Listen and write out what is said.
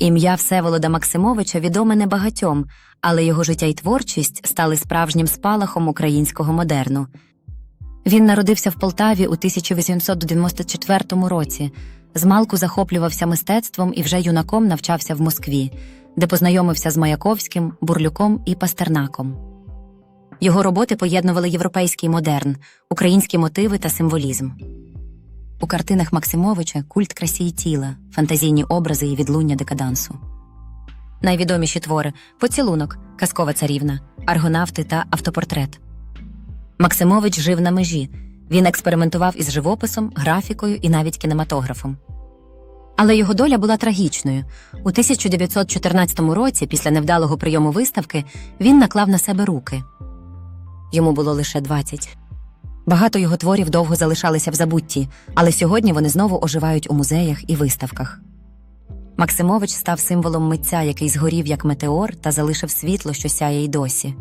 Ім'я Всеволода Максимовича відоме небагатьом, але його життя й творчість стали справжнім спалахом українського модерну. Він народився в Полтаві у 1894 році. Змалку захоплювався мистецтвом і вже юнаком навчався в Москві, де познайомився з Маяковським, Бурлюком і Пастернаком. Його роботи поєднували європейський модерн, українські мотиви та символізм. У картинах Максимовича культ красі і тіла, фантазійні образи і відлуння декадансу. Найвідоміші твори Поцілунок, Казкова царівна, Аргонавти та Автопортрет. Максимович жив на межі. Він експериментував із живописом, графікою і навіть кінематографом. Але його доля була трагічною. У 1914 році, після невдалого прийому виставки, він наклав на себе руки. Йому було лише 20. Багато його творів довго залишалися в забутті, але сьогодні вони знову оживають у музеях і виставках. Максимович став символом митця, який згорів як метеор та залишив світло, що сяє й досі.